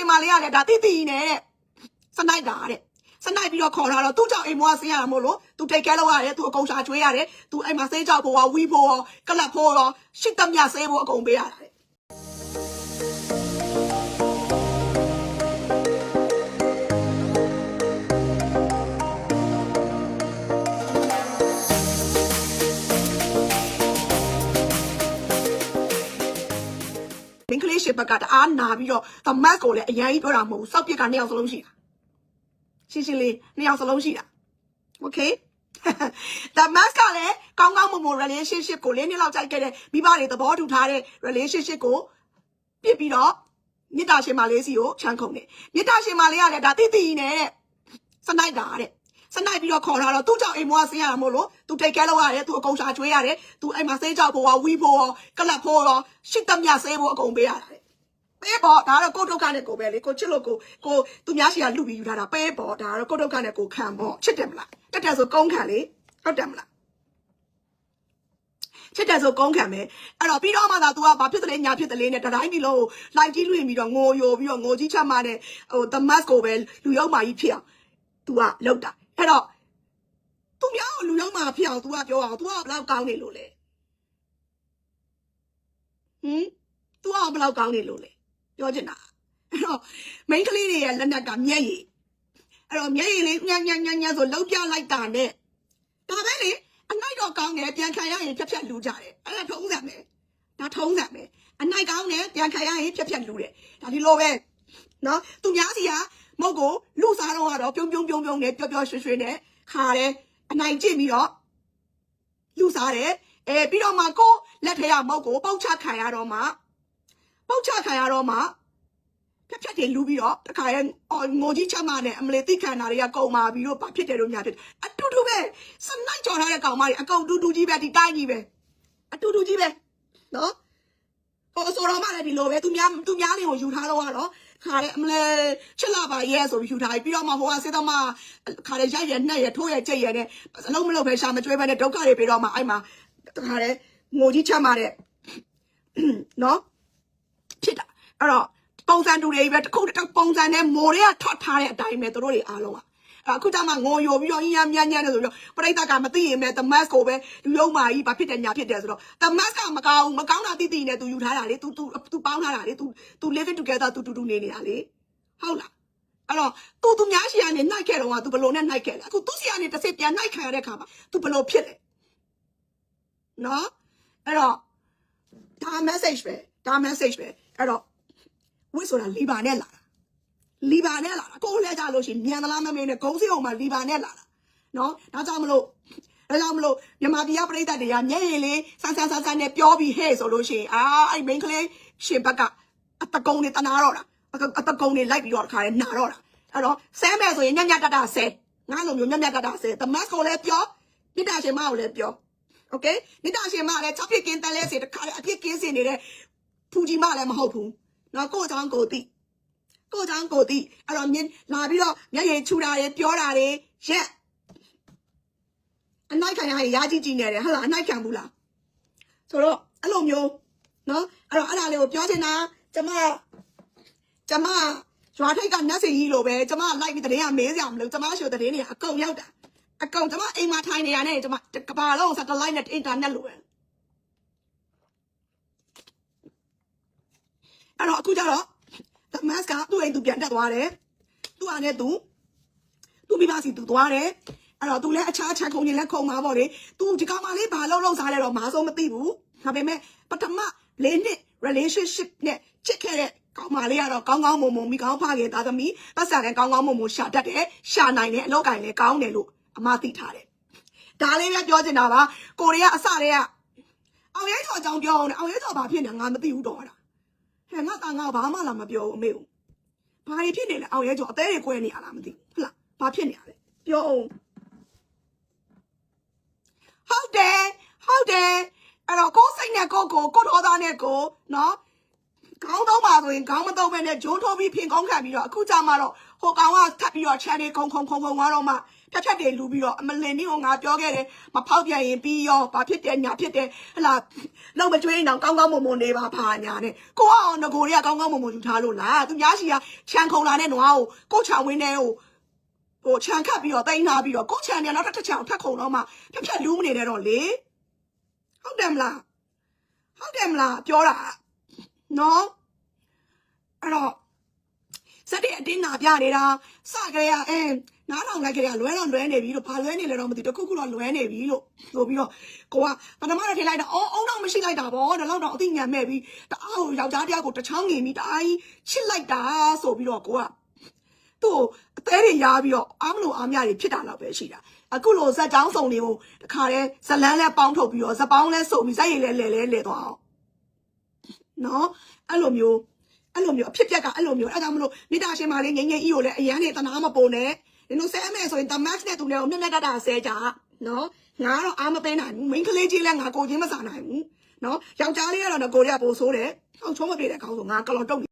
ရှင်မလေးကလည်းဒါတိတိနဲ့တဲ့စနိုက်တာတဲ့စနိုက်ပြီးတော့ခေါ်လာတော့သူ့ကြောင့်အိမ်မွားဆင်းရတာမို့လို့သူတိတ်ကဲလောက်ရတယ်သူအကုန်ရှာကျွေးရတယ်သူအိမ်မှာဆေးကြောက်ဖို့ရောဝီဖို့ရောကလပ်ဖို့ရောရှစ်တမြဆေးဖို့အကုန်ပေးရတာတဲ့ မင်းကလေးရှစ်ဘက်ကတအားနာပြီးတော့သမတ်ကိုလည်းအရင်ကြီးပြောတာမဟုတ်ဘူးစောက်ပြစ်ကနှစ်ယောက်စလုံးရှိတာရှင်းရှင်းလေးနှစ်ယောက်စလုံးရှိတာโอเค သမတ်ကလည်းကောင်းကောင်းမွန်မွန် relationship ကိုလေးနှစ်လောက်ကြိုက်ခဲ့တဲ့မိဘတွေသဘောတူထားတဲ့ relationship ကိုပြစ်ပြီးတော့မေတ္တာရှင်မလေးစီကိုချမ်းခုန်တယ်မေတ္တာရှင်မလေးကလည်းဒါတိတိနဲ့တဲ့စနိုက်တာတဲ့စနိုက်ပြီးတော့ခေါ်လာတော့သူ့ကြောင့်အိမ်မွားဆင်းရတာမို့လို့သူတိတ်ကဲလောက်ရတယ်သူအကုန်ရှာကျွေးရတယ်သူအိမ်မှာဆေးကြောက်ဖို့ရောဝီဖို့ရောကလပ်ဖို့ရောရှစ်တမြဆေးဖို့အကုန်ပေးရတာတဲ့ ပေးပေါ့ဒါကတော့ကိုယ့်ဒုက္ခနဲ့ကိုယ်ပဲလေကိုချစ်လို့ကိုကိုသူများရှိကလူပြီးယူထားတာပေးပေါ့ဒါကတော့ကိုယ့်ဒုက္ခနဲ့ကိုယ်ခံပေါ့ချစ်တယ်မလားတက်တယ်ဆိုကုန်းခံလေဟုတ်တယ်မလားချစ်တယ်ဆိုကုန်းခံမယ်အဲ့တော့ပြီးတော့မှသာ तू ကဘာဖြစ်တယ်လဲညာဖြစ်တယ်လဲနဲ့တတိုင်းဒီလုံးကိုလိုက်ကြီးလွင်ပြီးတော့ငိုယိုပြီးတော့ငိုကြီးချက်မှနဲ့ဟို the mask ကိုပဲလူရောက်မှကြီးဖြစ်အောင် तू ကလောက်တာအဲ့တော့သူများကိုလူရောက်မှဖြစ်အောင် तू ကပြောအောင် तू ကဘယ်လောက်ကောင်းနေလို့လဲဟင် तू ကဘယ်လောက်ကောင်းနေလို့လဲ ပြောချင်တာအဲ့တော့ main ကလေးတွေရဲ့လက်နက်ကမျက်ရည်အဲ့တော့မျက်ရည်လေးညံ့ညံ့ညံ့ညံ့ဆိုလုံးပြလိုက်တာနဲ့ဒါပဲလေအနိုင်တော့ကောင်းတယ်ပြန်ခံရရင်ဖြတ်ဖြတ်လူကြတယ်အဲ့ဒါထုံးစံပဲဒါထုံးစံပဲအနိုင်ကောင်းတယ်ပြန်ခံရရင်ဖြတ်ဖြတ်လူတယ်ဒါဒီလိုပဲနော်သူများစီကမဟုတ်ကိုလူစားတော့ကတော့ပြုံးပြုံးပြုံးပြုံးနဲ့ပျော်ပျော်ရွှင်ရွှင်နဲ့ခါတယ်အနိုင်ကျင့်ပြီးတော့လူစားတယ်အဲပြီးတော့မှကိုလက်ထဲကမဟုတ်ကိုပေါက်ချခံရတော့မှ ပေါက်ချခံရတော့မှဖြတ်ဖြတ်တွေလူပြီးတော့တခါရဲအော်ငိုကြီးချက်မနဲ့အမလေးသိခံတာတွေကကုန်ပါပြီးတော့ဘာဖြစ်တယ်လို့ညာဖြစ်တယ်အတူတူပဲစနိုင်ကြော်ထားတဲ့ကောင်မတွေအကုန်တူတူကြီးပဲဒီတိုင်းကြီးပဲအတူတူကြီးပဲနော်ဟိုအစောတော်မလည်းဒီလိုပဲသူများသူများတွေကိုယူထားတော့ကတော့ခါရဲအမလေးချက်လာပါရဲဆိုပြီးယူထားပြီးတော့မှဟိုကစေတော့မှခါရဲရိုက်ရနှက်ရထိုးရကြိတ်ရနဲ့အလုံးမလုံးပဲရှာမကျွေးပဲနဲ့ဒုက္ခတွေပြီးတော့မှအဲ့မှာခါရဲငိုကြီးချက်မတဲ့နော်ဖြစ်တာ အဲ့တော့ပုံစံတူတွေပဲတစ်ခုတစ်ခုပုံစံနဲ့မိုတွေကထွက်ထားတဲ့အတိုင်းပဲသူတို့တွေအားလုံးอ่ะအဲ့အခုကျမှငိုယိုပြီးတော့ညံ့ညံ့ညံ့နေဆိုပြီးတော့ပြိတ္တကမသိရင်ပဲ the mask ကိုပဲလူယုံမာကြီးဘာဖြစ်တယ်ညာဖြစ်တယ်ဆိုတော့ the mask ကမကောင်းဘူးမကောင်းတာတိတိနဲ့ तू ယူထားတာလေ तू तू तू ပေါင်းထားတာလေ तू तू living together तू တူတူနေနေတာလေဟုတ်လားအဲ့တော့ तू သူများရှိရနေနှိုက်ခဲ့တော့က तू ဘလို့နဲ့နှိုက်ခဲ့လဲအခုသူစီကနေတစ်စစ်ပြန်နှိုက်ခံရတဲ့ခါမှာ तू ဘလို့ဖြစ်လဲနော်အဲ့တော့ဒါ message ပဲဒါ message ပဲအဲ့တော့ ဝစ်ဆိုတာလီဘာနဲ့လာတာလီဘာနဲ့လာတာကိုယ်လဲကြလို့ရှိရင်မြန်သလားမမေးနဲ့ဂုံးစီအောင်မှာလီဘာနဲ့လာတာနော်ဒါကြောင့်မလို့ဒါကြောင့်မလို့မြန်မာပြည်ကပြည်သက်တွေကမျက်ရည်လေးဆန်းဆန်းဆန်းဆန်းနဲ့ပြောပြီးဟဲ့ဆိုလို့ရှိရင်အာအဲ့ main ကလေးရှင်ဘက်ကအတကုံနေတနာတော့တာအတကုံနေလိုက်ပြီးတော့တခါလဲနာတော့တာအဲ့တော့ဆဲမဲ့ဆိုရင်ညညတတဆဲငါလိုမျိုးညညတတဆဲတမတ်ကိုလည်းပြောမိတာရှင်မကိုလည်းပြောโอเคမိတာရှင်မလည်းချက်ပြစ်ကင်းတန်းလဲစီတခါလဲအပြစ်ကင်းစင်နေတဲ့ဖူကြီးမလည်းမဟုတ်ဘူး နော်ကိုယ့်အကြောင်းကိုသိကိုယ့်အကြောင်းကိုသိအဲ့တော့မြင်လာပြီးတော့မျက်ရည်ချူတာတွေပြောတာတွေရက်အနိုင်ခံရရင်ရာကြီးကြီးနေတယ်ဟုတ်လားအနိုင်ခံဘူးလားဆိုတော့အဲ့လိုမျိုးနော်အဲ့တော့အဲ့ဒါလေးကိုပြောချင်တာကျမကျမရွာထိတ်ကနတ်စီကြီးလိုပဲကျမလိုက်ပြီးတရင်ကမေးစရာမလိုကျမရှိုးတရင်တွေအကုန်ရောက်တာအကုန်ကျမအိမ်မှာထိုင်နေရတဲ့ကျမကဘာလုံးစက်တလိုက်နဲ့အင်တာနက်လိုပဲ အဲ့တော့အခုကျတော့ the mask ကသူ့အိမ်သူပြန်တက်သွားတယ်သူ့အနေနဲ့သူသူ့မိဘစီသူသွားတယ်အဲ့တော့သူလည်းအခြားအခြားခုံကြီးလက်ခုံမှာပေါ့လေသူဒီကောင်မလေးဘာလို့လောက်စားလဲတော့မဆုံးမသိဘူးဒါပေမဲ့ပထမလေးနှစ် relationship နဲ့ချစ်ခဲ့တဲ့ကောင်မလေးကတော့ကောင်းကောင်းမွန်မွန်မိကောင်းဖခဲ့သားသမီးပတ်စံလည်းကောင်းကောင်းမွန်မွန်ရှာတတ်တယ်ရှာနိုင်တယ်အလောက်ကင်လည်းကောင်းတယ်လို့အမသိထားတယ်ဒါလေးပဲပြောချင်တာပါကိုရီးယားအစတည်းကအောင်ရဲချော်အကြောင်းပြောအောင်လေအောင်ရဲချော်ဘာဖြစ်နေငါမသိဘူးတော့လား ဟဲ့ငါတန်ငါဘာမှလာမပြောဘူးအမေကိုဘာတွေဖြစ်နေလဲအောင်ရဲကျော်အသေးတွေကွဲနေရလားမသိဘူးဟုတ်လားဘာဖြစ်နေရလဲပြောအောင်ဟုတ်တယ်ဟုတ်တယ်အဲ့တော့ကိုယ်စိတ်နဲ့ကိုယ်ကိုကိုယ်တော်သားနဲ့ကိုယ်နော်ခေါင်းသုံးပါ 因刚么到外面，就托比偏刚开比了，可咋嘛了？好讲话，他比了钱的空空空空完了嘛？撇撇的路比了，么邻我阿表个的，么跑边人比哟，把撇的伢撇的，那那么就因人刚刚默的吧怕伢的，过后那过了刚刚默默就查了啦，都伢是呀，钱空烂的孬哦，过钱为难哦。我钱卡比了，等于拿比，够钱的，那他他他空了嘛？他偏留不的了嘞，好点不啦？好点不啦？掉了，喏、no?。 အဲ့တော့စက်တဲ့အတင်းနာပြနေတာစကြရအဲနားထောင်လိုက်ကြရလွဲတော့လွဲနေပြီလို့ဘာလွဲနေလဲတော့မသိတခုခုတော့လွဲနေပြီလို့ဆိုပြီးတော့ကိုကပထမတော့ထိလိုက်တာအော်အုံတော့မရှိလိုက်တာဗောဒါတော့တော့အသိဉာဏ်မဲ့ပြီးတအားကိုယောက်ျားတရားကိုတစ်ချောင်းငင်ပြီးတအားကြီးချစ်လိုက်တာဆိုပြီးတော့ကိုကသူ့ကိုအသေးတွေရားပြီးတော့အားမလို့အားမရတွေဖြစ်တာတော့ပဲရှိတာအခုလိုဇက်ကြောင်းစုံတွေကိုတခါတည်းဇလန်းလဲပေါင်းထုတ်ပြီးတော့ဇပေါင်းလဲစုံပြီးဇက်ရည်လဲလဲလဲလဲသွားအောင်နော်အဲ့လိုမျိုး အဲ့လိုမျိုးအဖြစ်ပြက်ကအဲ့လိုမျိုးအဲ့ဒါကြောင့်မလို့မိသားရှင်မလေးငိမ့်ငိမ့်ဤကိုလည်းအရန်နဲ့တနာမပုံနဲ့ဒီလိုဆဲမယ်ဆိုရင် the max နဲ့သူလည်းမြက်မြက်တတဆဲကြနော်ငါကတော့အားမသိနိုင်ဘူးမိန်းကလေးကြီးလည်းငါကိုချင်းမစားနိုင်ဘူးနော်ယောက်ျားလေးကတော့ငါကိုရပို့ဆိုးတယ်အောင်ချုံးမပြေတဲ့ကောင်းဆိုငါကလော်တုတ်